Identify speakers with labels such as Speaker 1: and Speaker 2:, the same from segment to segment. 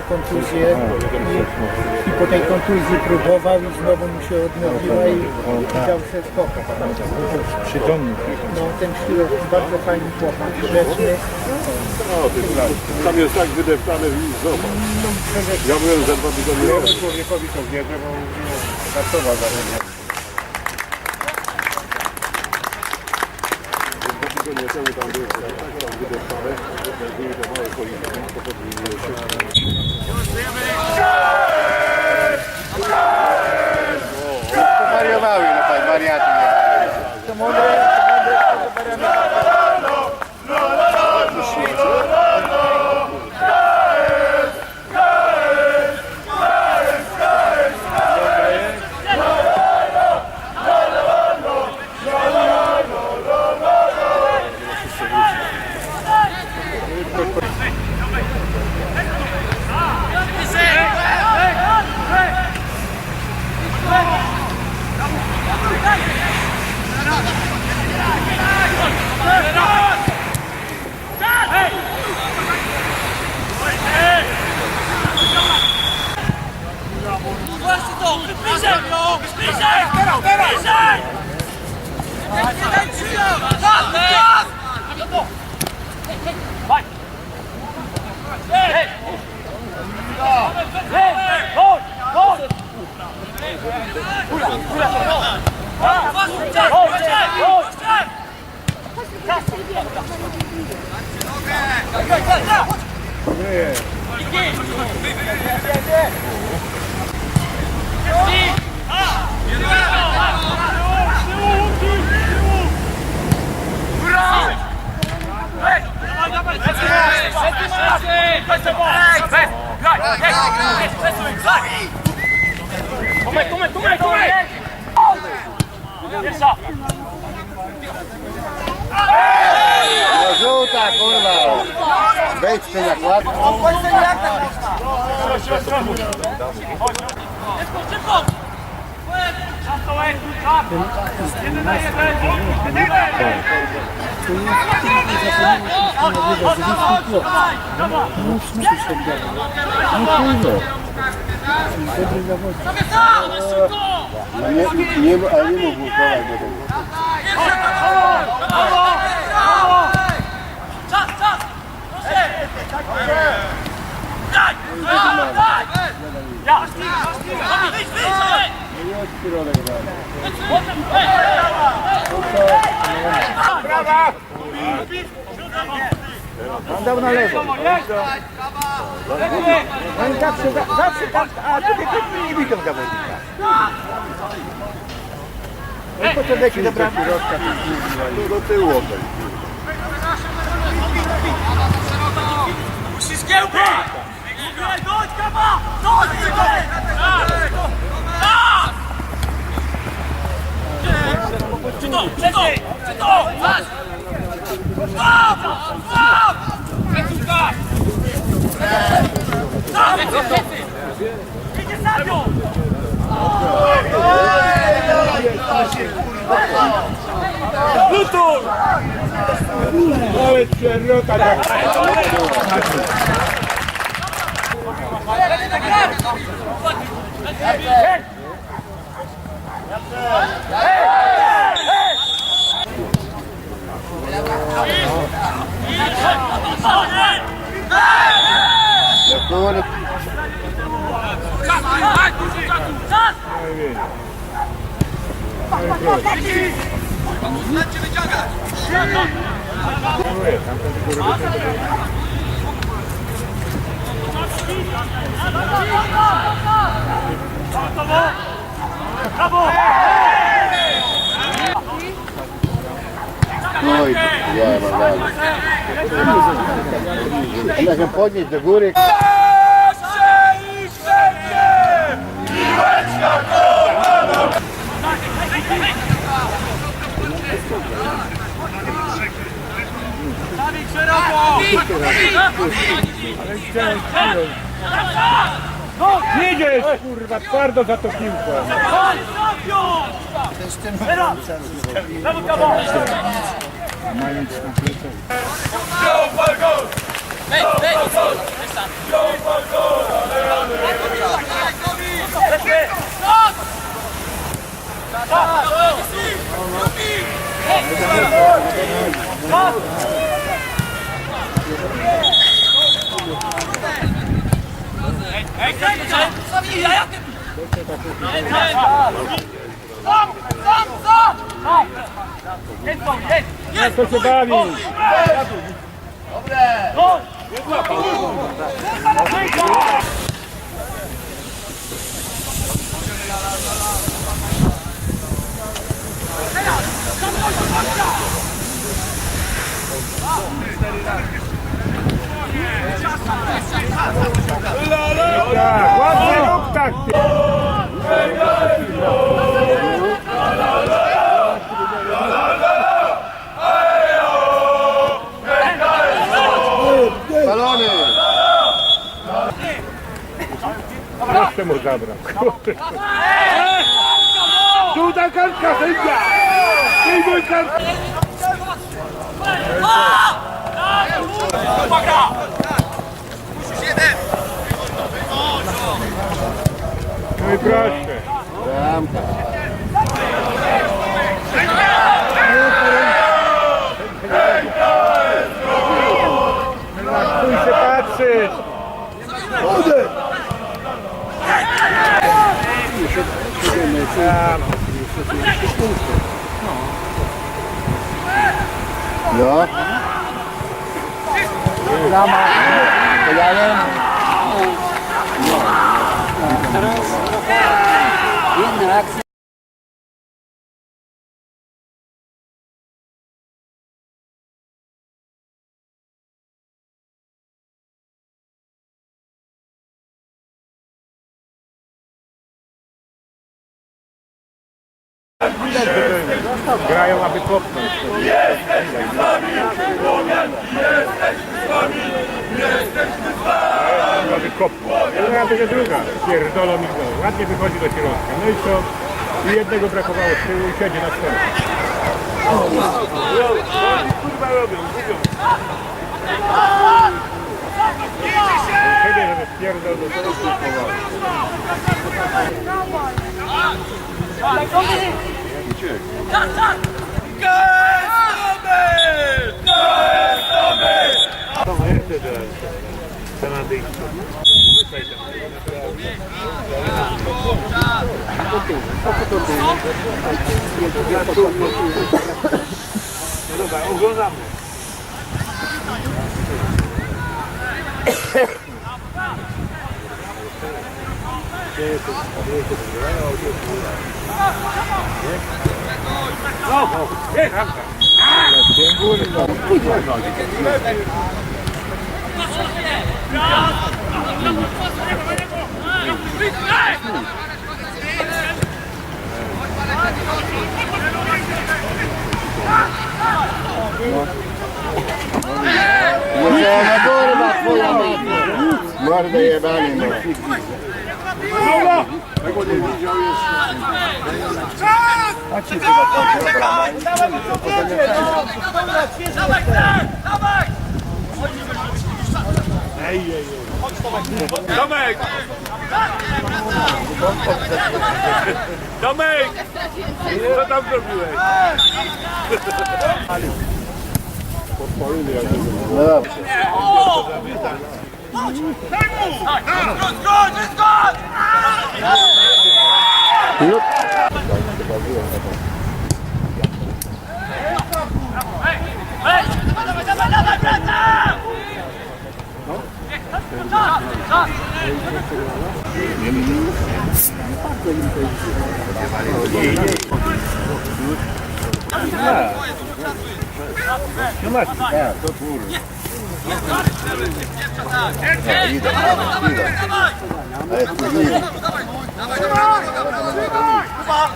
Speaker 1: kontuzję i, i po tej kontuzji próbował i znowu mu się odnowiła i chciał się skopać.
Speaker 2: Przytomny.
Speaker 1: No ten Sztylow bardzo fajny chłopak, grzeczny.
Speaker 3: No, ty, tam jest tak wydeptane i zobacz. Ja byłem za dwa tygodnie temu.
Speaker 2: Człowiekowi to wierzę, bo pracował za
Speaker 3: Dwa tygodnie temu tam byłem tak tam wydeptane. Były te małe koliki, to podwójnie się.
Speaker 2: Wariowały, no pan, wariaty.
Speaker 1: 야, 야, 야, 야. 그래.
Speaker 2: 이게. Nie, nie, ale nie mógł głosować do tego.
Speaker 4: Czas, czas! Proszę!
Speaker 2: Dalej.
Speaker 1: On dał na lewo. Oni zawsze, zawsze tak, a tutaj też nie widzą zawodnika. No po co leci do bramki?
Speaker 3: Do tyłu oddaj.
Speaker 4: Musisz kiełbę! Lutur!
Speaker 2: Ale szeroka tak. No kurwa.
Speaker 4: Czas!
Speaker 2: Oj, ja mam. Ona się podnieść do góry.
Speaker 4: Stawik szeroko!
Speaker 2: Jedziesz, kurwa, twardo za to
Speaker 4: piłkę. Teraz! Znowu kabon! Mając
Speaker 1: na plecach. Stop! Jest to
Speaker 4: się bawi! Dobre!
Speaker 2: Dobre!
Speaker 4: Jeszcze mu zabrał. Żółta kartka sędzia! Przyjmuj kartkę!
Speaker 1: Uwaga! Musisz jeden!
Speaker 4: No i proszę.
Speaker 2: Bramka.
Speaker 4: Stój się patrzeć. Tam.
Speaker 2: No. Brama. Podałem.
Speaker 4: Grają, aby kopnąć. Aby kopnąć. Druga będzie druga. Pierdolą mi go. Ładnie wychodzi do środka. No i co? I jednego brakowało z tyłu i siedzi na stole. Kurwa robią, gubią. Siebie, żeby spierdol do środka.
Speaker 1: Tak, tak! Gestomy!
Speaker 2: Musiała kurwa twoja mać. Mordę jebany no.
Speaker 1: Dawaj, tak! Dawaj!
Speaker 3: Tomek! Tomek! Co tam zrobiłeś?
Speaker 2: No dobrze.
Speaker 1: O! Chodź! Daj mu! Tak, tak! Zgodź! Ej! Ej! Dawaj, dawaj, dawaj, dawaj, wracam! Czas, czas!
Speaker 4: No masz.
Speaker 2: Tak, to kurwa.
Speaker 1: Ej, dawaj, dawaj, dawaj!
Speaker 2: Ale spóźniłem.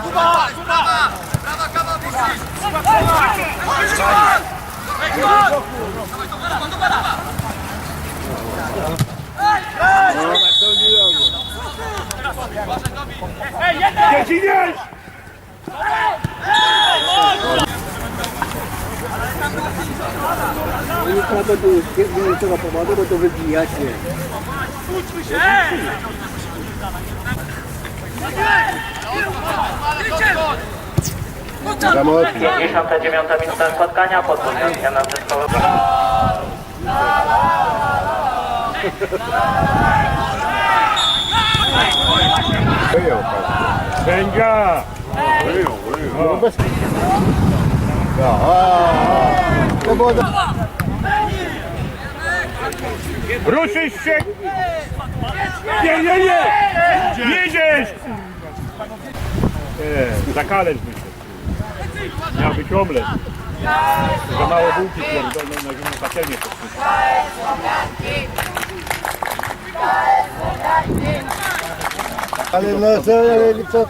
Speaker 1: Kuba! Brawa, kawa, musisz! Chodź, Kuba! Ej, do gada! Ej, jeden! Ej!
Speaker 2: Za mocno.
Speaker 5: 59 minuta spotkania, podwójna zmiana zespołowa.
Speaker 2: Wyjął pan.
Speaker 4: Sędzia!
Speaker 3: Wyjął, wyjął.
Speaker 2: No bez... No, a, a. To było do...
Speaker 4: Ruszysz się! Nie, nie, nie! Jedziesz! Nie, zakaleć się. Miał być omlet. Za mało bułki pierdolną na zimną patelnię podpisać.
Speaker 2: Ale no co, ale co?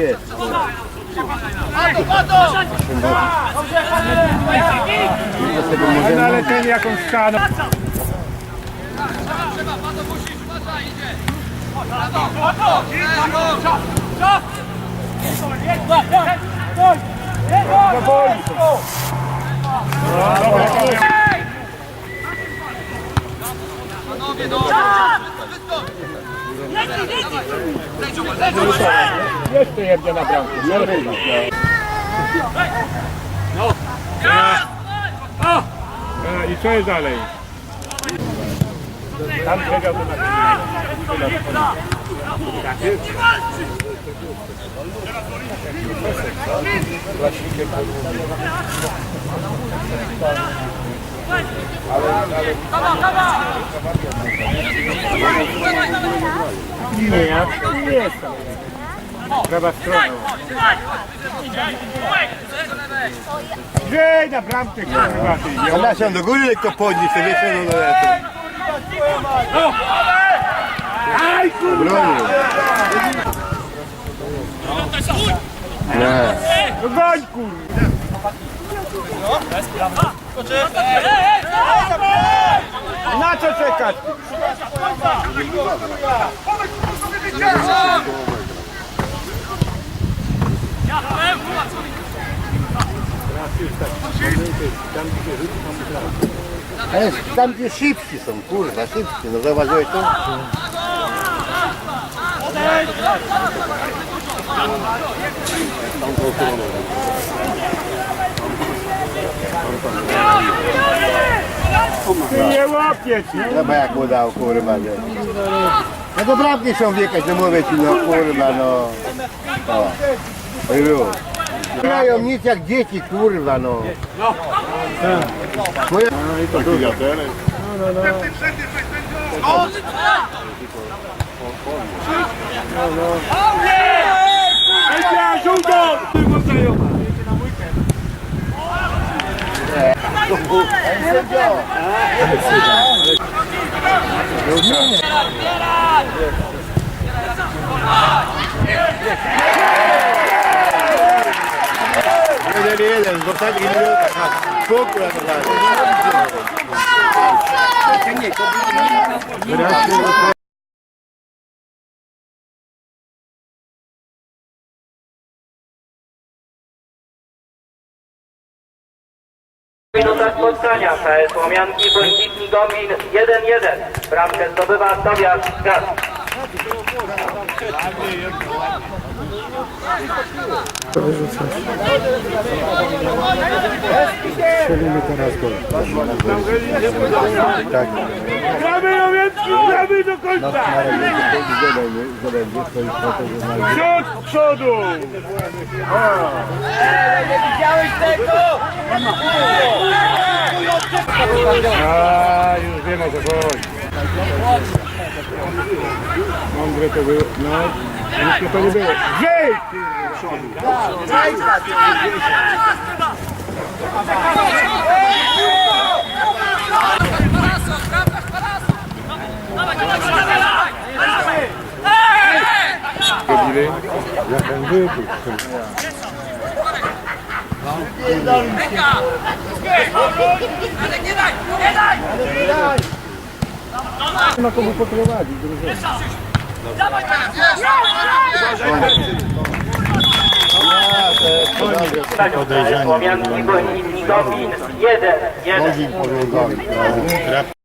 Speaker 2: Jest.
Speaker 4: No ale ten jakąś szaną. Jeszcze jednie na bramkę. E, I co jest dalej? Tam siedział to na Nie, ja nie jestem. Prawa strona. Gdzie na bramkę kurwa ty?
Speaker 2: Ona się do góry lekko podnieść, to wiecie, no do lepiej.
Speaker 4: Aj kurwa!
Speaker 2: Nie.
Speaker 4: No goń kurwa! Na co czekać?
Speaker 2: Ale tam gdzie szybci są, kurwa, szybci. No zauważyłeś to?
Speaker 4: Ty nie łapiesz, nie?
Speaker 2: No bo jak mu dał, kurwa, nie. No to bramki są wiekać, no mówię ci, no kurwa, no. O. I już. Grają nic jak dzieci, kurwa, no. Moja...
Speaker 3: Taki wiaterek.
Speaker 4: Sędzia, żółto!
Speaker 2: Jeden, jeden, z ostatnich minutach. Spokój, jak to dalej.
Speaker 5: Minuta spotkania. KS Łomianki, Błękitni Gomin 1-1. Bramkę zdobywa Tobiasz Gaz.
Speaker 2: Tak.
Speaker 4: Gramy gramy do końca! Przód przodu! A, już wiem o co chodzi. Mądre to było, no, nic to nie było. Żyj! Robili? Ja ten wybuch. Ma komu poprowadzić, drużyna.
Speaker 5: KS Łomianki, Błękitni Gomin 1-1.
Speaker 2: Chodzi po